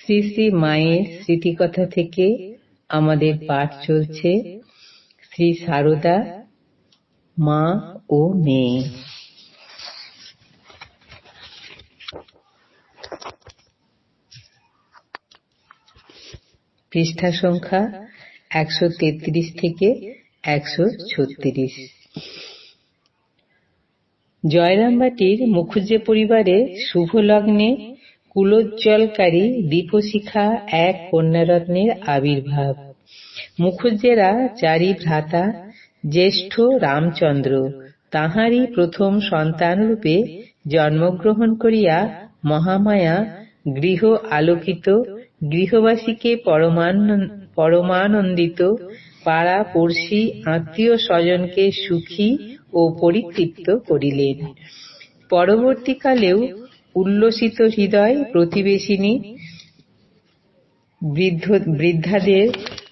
শ্রী শ্রী মায়ের স্মৃতিকথা থেকে আমাদের পাঠ চলছে শ্রী সারদা, মা ও মেয়ে। পৃষ্ঠা সংখ্যা একশো তেত্রিশ থেকে একশো ছত্রিশ। জয়রামবাটির মুখুজ্জে পরিবারে শুভ লগ্নে কুলোজ্জ্বলকারী দীপশিখা এক কন্যারত্নের আবির্ভাব। মুখুজ্জেরা চারি ভ্রাতা জ্যেষ্ঠ রামচন্দ্র তাহারই প্রথম সন্তানরূপে জন্মগ্রহণ করিয়া মহামায়া গৃহ আলোকিত, গৃহবাসীকে পরমানন্দিত পাড়া পড়শি আত্মীয় স্বজনকে সুখী ও পরিতৃপ্ত করিলেন। পরবর্তীকালেও উল্লসিত হৃদয় প্রতিবেশিনী বৃদ্ধাদের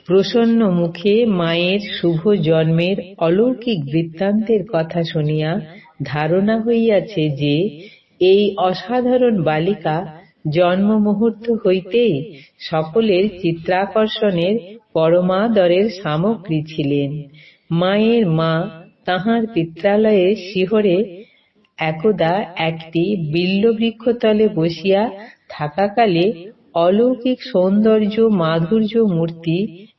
প্রসন্ন মুখে মায়ের শুভ জন্মের অলৌকিক বৃত্তান্তের কথা শুনিয়া ধারণা হইয়াছে যে, এই অসাধারণ বালিকা জন্ম মুহূর্ত হইতেই সকলের চিত্রাকর্ষণের পরমাদরের সামগ্রী ছিলেন। মায়ের মা তাহার পিত্রালয়ে শিহরে একদা একটি বিল্লবৃক্ষতলে বসিয়া থাকাকালে অলৌকিক সৌন্দর্য মাধুর্য মূর্তি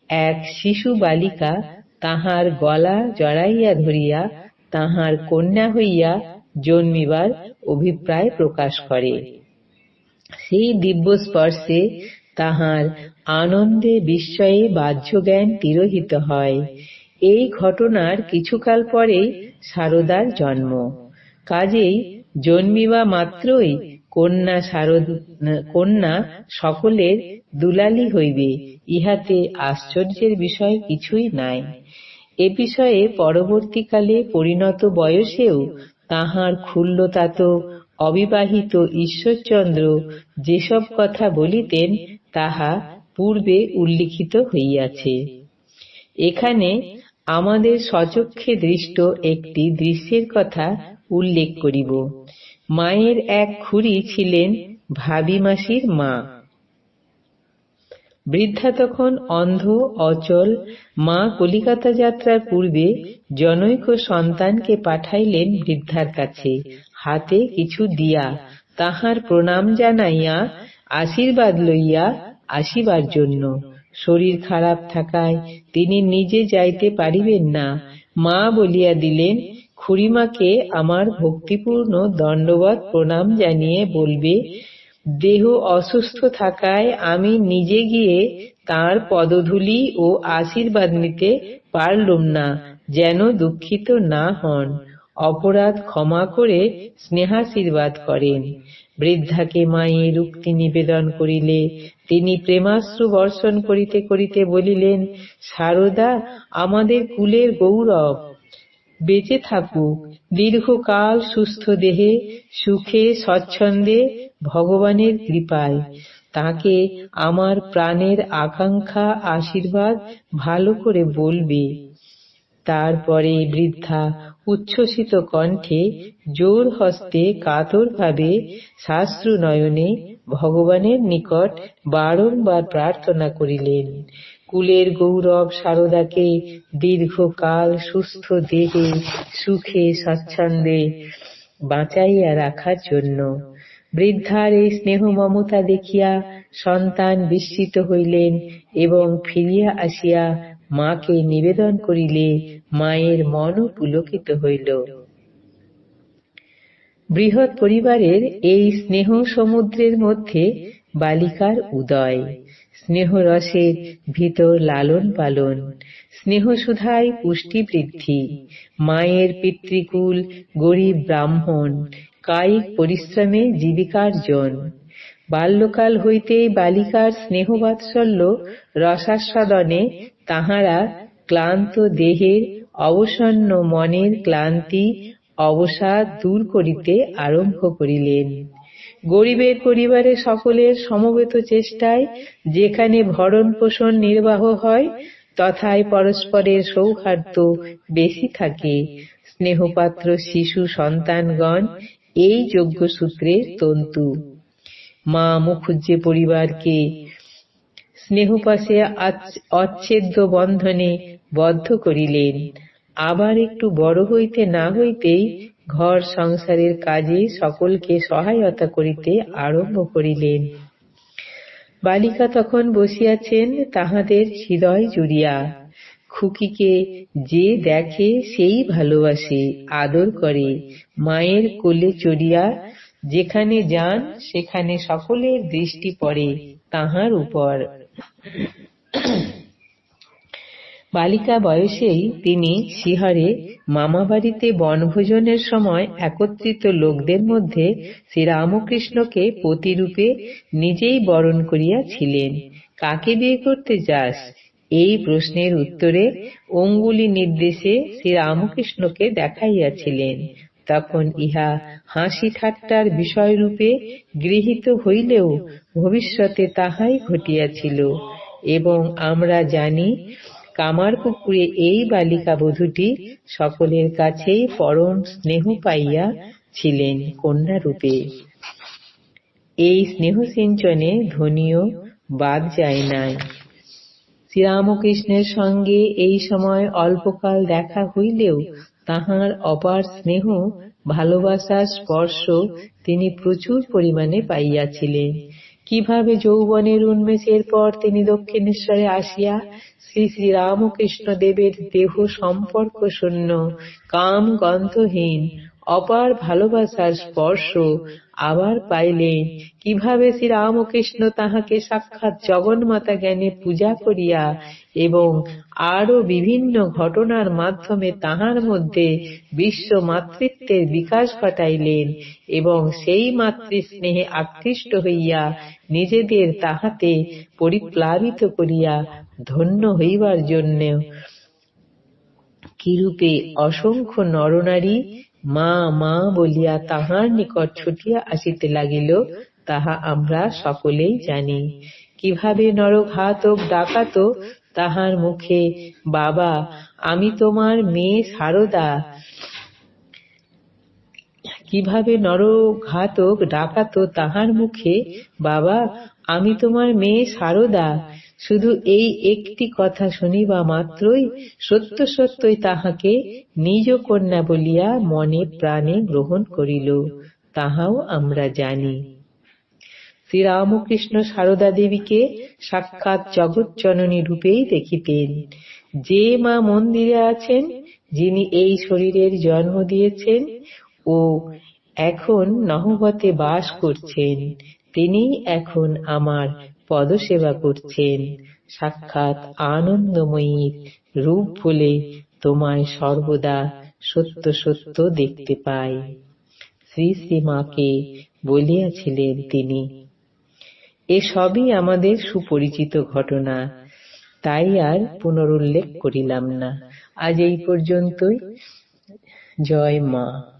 এক শিশু বালিকা তাহার গলা জড়াইয়া ধরিয়া তাহার কন্যা হইয়া জন্মিবার অভিপ্রায় প্রকাশ করে। সেই দিব্য স্পর্শে তাহার আনন্দে বিস্ময়ে বাহ্যজ্ঞান তিরোহিত হয়। এই ঘটনার কিছুকাল পরেই সারদার জন্ম। কাজেই জন্মিবা মাত্রই কন্যা শারদ, কন্যা সকলের দুলালি হইবে, ইহাতে আশ্চর্যের বিষয় কিছুই নাই। এ বিষয়ে পরবর্তীকালে পরিণত বয়সেও তাহার ক্ষুল্লতাত অবিবাহিত ঈশ্বরচন্দ্র যেসব কথা বলিতেন, তাহা পূর্বে উল্লিখিত হইয়াছে। এখানে আমাদের সচক্ষে দৃষ্ট একটি দৃশ্যের কথা উল্লেখ করিব। মায়ের এক খুড়ি ছিলেন ভাবি মাসির মা। বৃদ্ধা তখন অন্ধ, অচল, মা কলিকাতা যাত্রার পূর্বে জনৈক সন্তানকে পাঠাইলেন বৃদ্ধার কাছে। হাতে কিছু দিয়া তাহার প্রণাম জানাইয়া, আশীর্বাদ লইয়া আসিবার জন্য। শরীর খারাপ থাকায় তিনি নিজে যাইতে পারিবেন না। মা বলিয়া দিলেন, খুড়িমাকে আমার ভক্তিপূর্ণ দণ্ডবত প্রণাম জানিয়ে বলবে, দেহ অসুস্থ থাকায় আমি নিজে গিয়ে তার পদধূলি ও আশীর্বাদ নিতে পারলুম না, যেন দুঃখিত না হন। অপরাধ ক্ষমা করে স্নেহাশীর্বাদ করেন। বৃদ্ধাকে মায়ের উক্তি নিবেদন করিলে, তিনি প্রেমাশ্রু বর্ষণ করিতে করিতে বলিলেন, সারদা, আমাদের কুলের গৌরব। বেঁচে থাকুক, দীর্ঘকাল সুস্থ দেহে, সুখে স্বচ্ছন্দে ভগবানের কৃপায়। তাকে আমার প্রাণের আকাঙ্ক্ষা, আশীর্বাদ ভালো করে বলবে। তারপরে বৃদ্ধা উচ্ছ্বসিত কণ্ঠে জোর হস্তে কাতরভাবে নয়নে ভগবানের নিকট বারংবার প্রার্থনা করিলেন। কুলের গৌরব সারদাকে দীর্ঘকাল সুস্থ দেহে, সুখে স্বচ্ছন্দে বাঁচাইয়া রাখার জন্য। বৃদ্ধার এই স্নেহ মমতা দেখিয়া সন্তান বিস্মিত হইলেন এবং ফিরিয়া আসিয়া মাকে নিবেদন করিলে মায়ের মনও পুলকিত হইল। বৃহৎ পরিবারের এই স্নেহ সমুদ্রের মধ্যে বালিকার উদয়। স্নেহ রসের ভিতর লালন পালন। স্নেহ সুধায় পুষ্টি বৃদ্ধি। মায়ের পিতৃকুল গরিব ব্রাহ্মণ। কায়িক পরিশ্রমে জীবিকার্জন বাল্যকাল হইতেই বালিকার স্নেহবাৎসল্য রসাস্বাদনে তাহারা ক্লান্ত দেহের অবসন্ন মনের ক্লান্তি, অবসাদ দূর করিতে আরম্ভ করিলেন। গরিবের পরিবারে সকলের সমবেত চেষ্টায় যেখানে ভরণ পোষণ নির্বাহ হয়, তথায় পরস্পরের সৌহার্দ্য বেশি থাকে। স্নেহপাত্র, শিশু, সন্তানগণ, এই যজ্ঞসূত্রের তন্তু। মা মুখুজ্জে পরিবারকে স্নেহপাশে অচ্ছেদ্য বন্ধনে বদ্ধ করিলেন। আবার একটু বড় হইতে না হইতেই ঘর সংসারের কাজে সকলকে সহায়তা করিতে আরম্ভ করিলেন। বালিকা তখন বসিয়াছেন তাহাদের হৃদয় জুড়িয়া। খুকিকে যে দেখে সেই ভালোবাসে, আদর করে, মায়ের কোলে চড়িয়া যেখানে যান সেখানে সকলের দৃষ্টি পড়ে তাহার উপর। বালিকা বয়সেই তিনি শিহারে মামাবাড়িতে বনভোজনের সময় একত্রিত লোকদের মধ্যে শ্রীরামকৃষ্ণকে প্রতিরূপে নিজেই বরণ করিয়াছিলেন। কাকে বিয়ে করতে যাস? এই প্রশ্নের উত্তরে অঙ্গুলি নির্দেশে শ্রীরামকৃষ্ণকে দেখাইয়াছিলেন। তখন ইহা হাসি ঠাট্টার বিষয়রূপে গৃহীত হইলেও ভবিষ্যতে তাহাই ঘটিয়াছিল। এবং আমরা জানি কামারপুকুরে এই বালিকা বধূটি সকলের কাছেই পরম স্নেহ পাইয়া ছিলেন কন্যারূপে। এই স্নেহ সিঞ্চনে ধনীয় বাদ যায় নাই। শ্রীরামকৃষ্ণের সঙ্গে এই সময় অল্পকাল দেখা হইলেও তাহার অপার স্নেহ, ভালোবাসার স্পর্শ তিনি প্রচুর পরিমাণে পাইয়াছিলেন। কীভাবে যৌবনের উন্মেষের পর তিনি দক্ষিণেশ্বরে আসিয়া শ্রী শ্রী রামকৃষ্ণ দেবের দেহ সম্পর্ক শূন্য, কাম গন্ধহীন অপার ভালোবাসার স্পর্শ আবার পাইলেন কীভাবে শ্রী রামকৃষ্ণ তাহাকে সাক্ষাৎ জগন্মাতা জ্ঞানে পূজা করিয়া এবং আরও বিভিন্ন ঘটনার মাধ্যমে তাহার মধ্যে বিশ্ব মাতৃত্বের বিকাশ ঘটাইলেন এবং সেই মাতৃস্নেহে আকৃষ্ট হইয়া নিজেদের তাহাতে পরিপ্লাবিত করিয়া ধন্য হইবার জন্য কিরূপে অসংখ্য নরনারী মা মা বলিয়া তাহার নিকট ছুটিয়া আসিতে লাগিল, তাহা আমরা সকলেই জানি। কীভাবে নরঘাতক ডাকাত তাহার মুখে, বাবা, আমি তোমার মেয়ে সারদা। কীভাবে নরঘাতক ডাকাত তাহার মুখে, বাবা, আমি তোমার মেয়ে সারদা। শুধু এই একটি কথা শুনিবা মাত্রই সত্য সত্যই তাহাকে নিজ কন্যা বলিয়া মনে প্রাণে গ্রহণ করিল, তাহাও আমরা জানি। শ্রীরামকৃষ্ণ সারদা দেবীকে সাক্ষাৎ জগৎজননী রূপেই দেখিতেন। যে মা মন্দিরে আছেন, যিনি এই শরীরের জন্ম দিয়েছেন ও এখন নহবতে বাস করছেন, তিনি এখন আমার পদসেবা করছেন। সাক্ষাৎ আনন্দময়ীর রূপ বলে তোমায় সর্বদা সত্য সত্য দেখতে পাই। শ্রী শ্রীমাকে বলিয়াছিলেন তিনি এসবই আমাদের সুপরিচিত ঘটনা। তাই আর পুনরুল্লেখ করিলাম না। আজ এই পর্যন্তই। জয় মা।